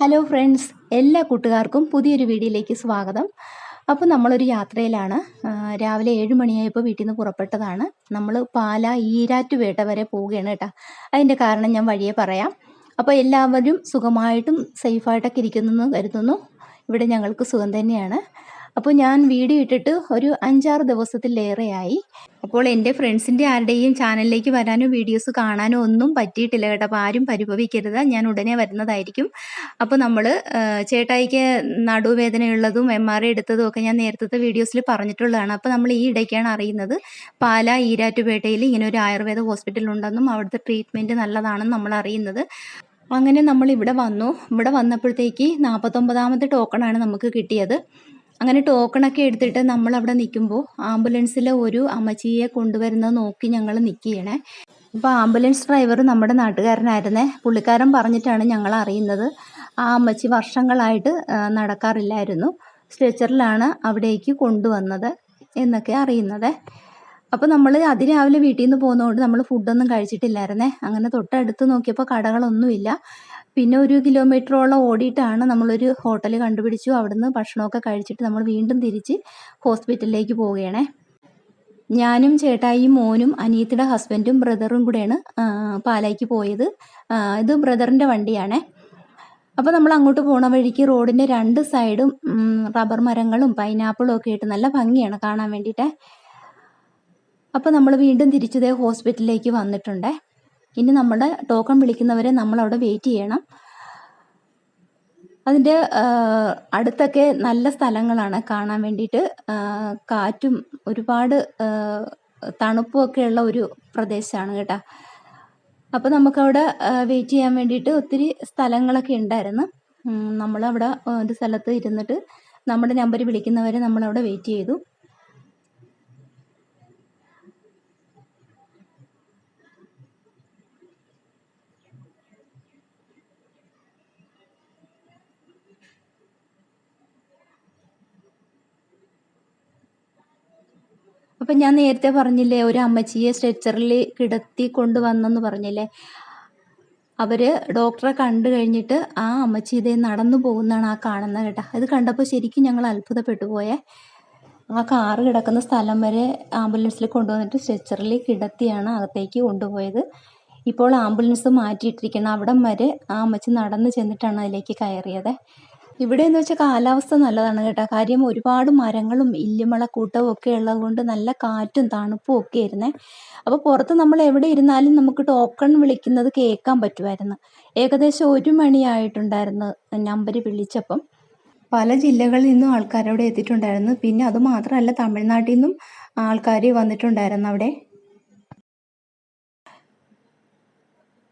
Hello friends എല്ലാ കൂട്ടുകാർക്കും പുതിയൊരു വീഡിയോയിലേക്ക് സ്വാഗതം. അപ്പോൾ നമ്മളൊരു യാത്രയിലാണ്. രാവിലെ ഏഴ് മണിയായപ്പോൾ വീട്ടിൽ നിന്ന് പുറപ്പെട്ടതാണ്. നമ്മൾ പാല ഈരാറ്റുപേട്ട വരെ പോവുകയാണ് കേട്ടോ. അതിന്റെ കാരണം ഞാൻ വഴിയെ പറയാം. അപ്പോൾ എല്ലാവരും സുഖമായിട്ടും സേഫായിട്ടൊക്കെ ഇരിക്കുന്നെന്ന് കരുതുന്നു. ഇവിടെ ഞങ്ങൾക്ക് സുഖം തന്നെയാണ്. അപ്പോൾ ഞാൻ വീഡിയോ ഇട്ടിട്ട് ഒരു അഞ്ചാറ് ദിവസത്തിലേറെയായി അപ്പോൾ എന്റെ ഫ്രണ്ട്സിന്റെ ആരുടെയും ചാനലിലേക്ക് വരാനോ വീഡിയോസ് കാണാനോ ഒന്നും പറ്റിയിട്ടില്ല കേട്ടോ. അപ്പോൾ ആരും പരിഭവിക്കരുത്. ഞാൻ ഉടനെ വരുന്നതായിരിക്കും. അപ്പോൾ നമ്മൾ ചേട്ടായിക്ക് നടുവേദനയുള്ളതും എം ആർ ഐ എടുത്തതും ഒക്കെ ഞാൻ നേരത്തെ വീഡിയോസിൽ പറഞ്ഞിട്ടുള്ളതാണ്. അപ്പോൾ നമ്മൾ ഈ ഇടയ്ക്കാണ് അറിയുന്നത്. പാല ഈരാറ്റുപേട്ടയിൽ ഇങ്ങനെ ഒരു ആയുർവേദ ഹോസ്പിറ്റൽ ഉണ്ടെന്നും അവിടുത്തെ ട്രീറ്റ്മെന്റ് നല്ലതാണെന്നും നമ്മൾ അറിയുന്നത്. അങ്ങനെ നമ്മൾ ഇവിടെ വന്നു. ഇവിടെ വന്നപ്പോഴത്തേക്ക് നാൽപ്പത്തൊമ്പതാമത്തെ ടോക്കണാണ് നമുക്ക് കിട്ടിയത്. അങ്ങനെ ടോക്കണൊക്കെ എടുത്തിട്ട് നമ്മൾ അവിടെ നിൽക്കുമ്പോൾ ആംബുലൻസിലെ ഒരു അമ്മച്ചിയെ കൊണ്ടുവരുന്നത് നോക്കി ഞങ്ങൾ നിൽക്കുകയാണേ. അപ്പോൾ ആംബുലൻസ് ഡ്രൈവർ നമ്മുടെ നാട്ടുകാരനായിരുന്നേ. പുള്ളിക്കാരൻ പറഞ്ഞിട്ടാണ് ഞങ്ങൾ അറിയുന്നത്. ആ അമ്മച്ചി വർഷങ്ങളായിട്ട് നടക്കാറില്ലായിരുന്നു. സ്ട്രെച്ചറിലാണ് അവിടേക്ക് കൊണ്ടുവന്നത് എന്നൊക്കെ അറിയുന്നത്. അപ്പോൾ നമ്മൾ അതിരാവിലെ വീട്ടിൽ നിന്ന് പോകുന്നതുകൊണ്ട് നമ്മൾ ഫുഡൊന്നും കഴിച്ചിട്ടില്ലായിരുന്നേ. അങ്ങനെ തൊട്ടടുത്ത് നോക്കിയപ്പോൾ കടകളൊന്നുമില്ല. പിന്നെ ഒരു കിലോമീറ്ററോളം ഓടിയിട്ടാണ് നമ്മളൊരു ഹോട്ടൽ കണ്ടുപിടിച്ചു. അവിടുന്ന് ഭക്ഷണമൊക്കെ കഴിച്ചിട്ട് നമ്മൾ വീണ്ടും തിരിച്ച് ഹോസ്പിറ്റലിലേക്ക് പോവുകയാണേ. ഞാനും ചേട്ടായിയും മോനും അനിയത്തിയുടെ ഹസ്ബൻഡും ബ്രദറും കൂടെയാണ് പാലായിക്ക് പോയത്. ഇത് ബ്രദറിന്റെ വണ്ടിയാണേ. അപ്പോൾ നമ്മൾ അങ്ങോട്ട് പോണ വഴിക്ക് റോഡിന്റെ രണ്ട് സൈഡും റബ്ബർ മരങ്ങളും പൈനാപ്പിളും ഒക്കെ ആയിട്ട് നല്ല ഭംഗിയാണ് കാണാൻ വേണ്ടിയിട്ട്. അപ്പോൾ നമ്മൾ വീണ്ടും തിരിച്ചതേ ഹോസ്പിറ്റലിലേക്ക് വന്നിട്ടുണ്ട്. ഇനി നമ്മുടെ ടോക്കൺ വിളിക്കുന്നവരെ നമ്മൾ അവിടെ വെയിറ്റ് ചെയ്യണം അതിന്റെ അടുത്തൊക്കെ നല്ല സ്ഥലങ്ങളാണ് കാണാൻ വേണ്ടിയിട്ട്. കാറ്റും ഒരുപാട് തണുപ്പും ഉള്ള ഒരു പ്രദേശമാണ് കേട്ടോ. അപ്പോൾ നമുക്കവിടെ വെയിറ്റ് ചെയ്യാൻ വേണ്ടിയിട്ട് ഒത്തിരി സ്ഥലങ്ങളൊക്കെ ഉണ്ടായിരുന്നു. നമ്മളവിടെ ഒരു സ്ഥലത്ത് ഇരുന്നിട്ട് നമ്മുടെ നമ്പർ വിളിക്കുന്നവരെ നമ്മളവിടെ വെയിറ്റ് ചെയ്തു. അപ്പം ഞാൻ നേരത്തെ പറഞ്ഞില്ലേ ഒരു അമ്മച്ചിയെ സ്ട്രെച്ചറിൽ കിടത്തി കൊണ്ടുവന്നെന്ന് പറഞ്ഞില്ലേ? അവർ ഡോക്ടറെ കണ്ടു കഴിഞ്ഞിട്ട് ആ അമ്മച്ചി ഇതേ നടന്നു പോകുന്നതാണ് ആ കാണുന്നത് കേട്ടോ. ഇത് കണ്ടപ്പോൾ ശരിക്കും ഞങ്ങൾ അത്ഭുതപ്പെട്ടു പോയേ. ആ കാറ് കിടക്കുന്ന സ്ഥലം വരെ ആംബുലൻസിൽ കൊണ്ടുവന്നിട്ട് സ്ട്രെച്ചറിൽ കിടത്തിയാണ് അകത്തേക്ക് കൊണ്ടുപോയത്. ഇപ്പോൾ ആംബുലൻസ് മാറ്റിയിട്ടിരിക്കണം അവിടം വരെ ആ അമ്മച്ചി നടന്നു ചെന്നിട്ടാണ് അതിലേക്ക് കയറിയത്. ഇവിടെ എന്ന് വെച്ചാൽ കാലാവസ്ഥ നല്ലതാണ് കേട്ടോ. കാര്യം ഒരുപാട് മരങ്ങളും ഇല്ലിമളക്കൂട്ടവും ഒക്കെ ഉള്ളത് കൊണ്ട് നല്ല കാറ്റും തണുപ്പും ഒക്കെ ആയിരുന്നേ. അപ്പോൾ പുറത്ത് നമ്മൾ എവിടെ ഇരുന്നാലും നമുക്ക് ടോക്കൺ വിളിക്കുന്നത് കേൾക്കാൻ പറ്റുമായിരുന്നു. ഏകദേശം ഒരു മണിയായിട്ടുണ്ടായിരുന്നു നമ്പർ വിളിച്ചപ്പം. പല ജില്ലകളിൽ നിന്നും ആൾക്കാരവിടെ എത്തിയിട്ടുണ്ടായിരുന്നു. പിന്നെ അതുമാത്രമല്ല തമിഴ്നാട്ടിൽ നിന്നും ആൾക്കാർ വന്നിട്ടുണ്ടായിരുന്നു അവിടെ.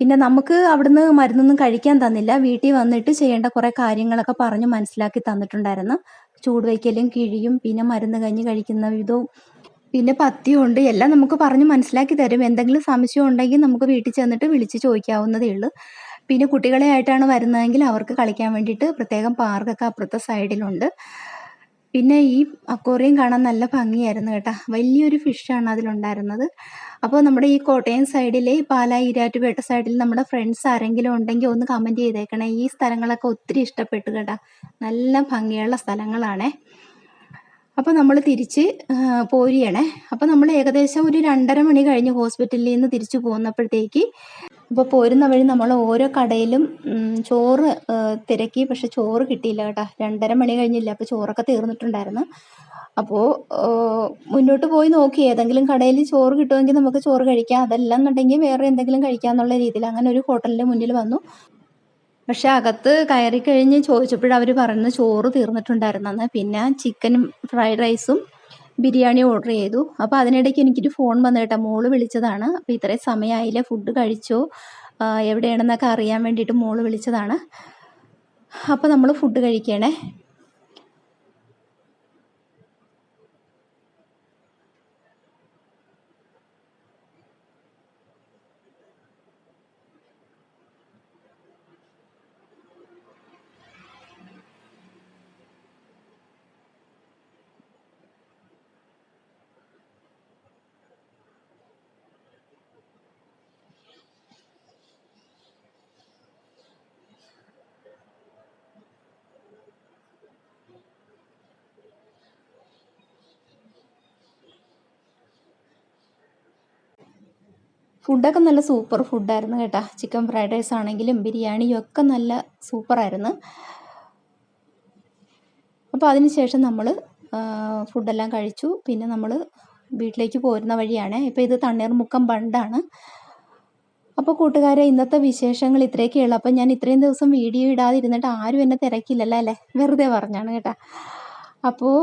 പിന്നെ നമുക്ക് അവിടുന്ന് മരുന്നൊന്നും കഴിക്കാൻ തന്നില്ല. വീട്ടിൽ വന്നിട്ട് ചെയ്യേണ്ട കുറേ കാര്യങ്ങളൊക്കെ പറഞ്ഞ് മനസ്സിലാക്കി തന്നിട്ടുണ്ടായിരുന്നു. ചൂട് വയ്ക്കലും കിഴിയും പിന്നെ മരുന്ന് കഞ്ഞി കഴിക്കുന്ന വിധവും പിന്നെ പത്തിയും ഉണ്ട്. എല്ലാം നമുക്ക് പറഞ്ഞ് മനസ്സിലാക്കി തരും. എന്തെങ്കിലും സംശയം ഉണ്ടെങ്കിൽ നമുക്ക് വീട്ടിൽ ചെന്നിട്ട് വിളിച്ച് ചോദിക്കാവുന്നതേ ഉള്ളൂ. പിന്നെ കുട്ടികളെ ആയിട്ടാണ് വരുന്നതെങ്കിൽ അവർക്ക് കളിക്കാൻ വേണ്ടിയിട്ട് പ്രത്യേകം പാർക്കൊക്കെ അപ്പുറത്തെ സൈഡിലുണ്ട് പിന്നെ ഈ അക്കോറിയം കാണാൻ നല്ല ഭംഗിയായിരുന്നു കേട്ടോ. വലിയൊരു ഫിഷാണ് അതിലുണ്ടായിരുന്നത്. അപ്പോൾ നമ്മുടെ ഈ കോട്ടയം സൈഡിലെ പാലാ ഇരാറ്റുപേട്ട സൈഡിൽ നമ്മുടെ ഫ്രണ്ട്സ് ആരെങ്കിലും ഉണ്ടെങ്കിൽ ഒന്ന് കമന്റ് ചെയ്തേക്കണേ. ഈ സ്ഥലങ്ങളൊക്കെ ഒത്തിരി ഇഷ്ടപ്പെട്ടു കേട്ടോ. നല്ല ഭംഗിയുള്ള സ്ഥലങ്ങളാണേ. അപ്പോൾ നമ്മൾ തിരിച്ച് പോരുകയാണേ അപ്പോൾ നമ്മൾ ഏകദേശം ഒരു രണ്ടര മണി കഴിഞ്ഞ് ഹോസ്പിറ്റലിൽ നിന്ന് തിരിച്ചു പോകുന്നപ്പോഴത്തേക്ക് അപ്പോൾ പോരുന്ന വഴി നമ്മൾ ഓരോ കടയിലും ചോറ് തിരക്കി. പക്ഷെ ചോറ് കിട്ടിയില്ല കേട്ടോ. രണ്ടര മണി കഴിഞ്ഞില്ല. അപ്പോൾ ചോറൊക്കെ തീർന്നിട്ടുണ്ടായിരുന്നു. അപ്പോൾ മുന്നോട്ട് പോയി നോക്കി. ഏതെങ്കിലും കടയിൽ ചോറ് കിട്ടുമെങ്കിൽ നമുക്ക് ചോറ് കഴിക്കാം. അതല്ല എന്നുണ്ടെങ്കിൽ വേറെ എന്തെങ്കിലും കഴിക്കാം എന്നുള്ള രീതിയിൽ അങ്ങനെ ഒരു ഹോട്ടലിന്റെ മുന്നിൽ വന്നു. പക്ഷെ അകത്ത് കയറി കഴിഞ്ഞ് ചോദിച്ചപ്പോഴവർ അവർ ചോറ് തീർന്നിട്ടുണ്ടായിരുന്നെന്ന്. പിന്നെ ചിക്കനും ഫ്രൈഡ് റൈസും ബിരിയാണി ഓർഡർ ചെയ്തു. അപ്പോൾ അതിനിടയ്ക്ക് എനിക്കൊരു ഫോൺ വന്നു കേട്ടോ. മോൾ വിളിച്ചതാണ്. അപ്പോൾ ഇത്രയും സമയമായില്ല ഫുഡ് കഴിച്ചോ? എവിടെയാണെന്നൊക്കെ അറിയാൻ വേണ്ടിയിട്ട് മോൾ വിളിച്ചതാണ്. അപ്പോൾ നമ്മൾ ഫുഡ് കഴിക്കണേ. ഫുഡൊക്കെ നല്ല സൂപ്പർ ഫുഡായിരുന്നു കേട്ടോ. ചിക്കൻ ഫ്രൈഡ് റൈസ് ആണെങ്കിലും ബിരിയാണിയും ഒക്കെ നല്ല സൂപ്പറായിരുന്നു അപ്പോൾ അതിനുശേഷം നമ്മൾ ഫുഡെല്ലാം കഴിച്ചു. പിന്നെ നമ്മൾ വീട്ടിലേക്ക് പോരുന്ന വഴിയാണ്. ഇപ്പോൾ ഇത് തണ്ണീർമുക്കം ബണ്ടാണ്. അപ്പോൾ കൂട്ടുകാരെ ഇന്നത്തെ വിശേഷങ്ങൾ ഇത്രയൊക്കെ ഉള്ളൂ. അപ്പോൾ ഞാൻ ഇത്രയും ദിവസം വീഡിയോ ഇടാതിരുന്നിട്ട് ആരും എന്നെ തിരക്കില്ലല്ലോ അല്ലേ? വെറുതെ പറഞ്ഞാണ് കേട്ടോ. അപ്പോൾ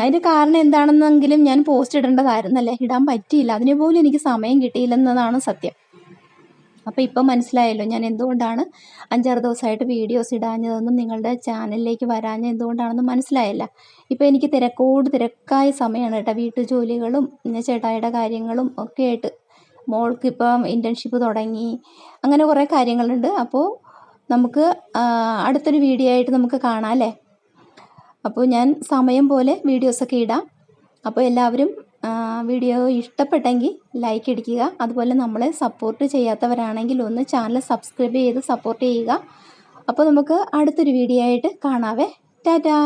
അതിന്റെ കാരണം എന്താണെന്നെങ്കിലും ഞാൻ പോസ്റ്റ് ഇടേണ്ടതായിരുന്നല്ലേ ഇടാൻ പറ്റിയില്ല. അതിന് പോലും എനിക്ക് സമയം കിട്ടിയില്ലെന്നതാണ് സത്യം. അപ്പോൾ ഇപ്പം മനസ്സിലായല്ലോ ഞാൻ എന്തുകൊണ്ടാണ് അഞ്ചാറ് ദിവസമായിട്ട് വീഡിയോസ് ഇടാഞ്ഞതെന്നും നിങ്ങളുടെ ചാനലിലേക്ക് വരാഞ്ഞ എന്തുകൊണ്ടാണെന്നും മനസ്സിലായല്ല. ഇപ്പോൾ എനിക്ക് തിരക്കോട് തിരക്കായ സമയമാണ് കേട്ടോ. വീട്ടു ജോലികളും പിന്നെ ചേട്ടായിയുടെ കാര്യങ്ങളും ഒക്കെ ആയിട്ട് മോൾക്ക് ഇപ്പം ഇന്റേൺഷിപ്പ് തുടങ്ങി. അങ്ങനെ കുറേ കാര്യങ്ങളുണ്ട്. അപ്പോൾ നമുക്ക് അടുത്തൊരു വീഡിയോ ആയിട്ട് നമുക്ക് കാണാം അല്ലേ? അപ്പോൾ ഞാൻ സമയം പോലെ വീഡിയോസൊക്കെ ഇടാം. അപ്പോൾ എല്ലാവരും വീഡിയോ ഇഷ്ടപ്പെട്ടെങ്കിൽ ലൈക്ക് ഇടിക്കുക അതുപോലെ നമ്മളെ സപ്പോർട്ട് ചെയ്യാത്തവരാണെങ്കിൽ ഒന്ന് ചാനൽ സബ്സ്ക്രൈബ് ചെയ്ത് സപ്പോർട്ട് ചെയ്യുക. അപ്പോൾ നമുക്ക് അടുത്തൊരു വീഡിയോ ആയിട്ട് കാണാവേ. ടാറ്റാ!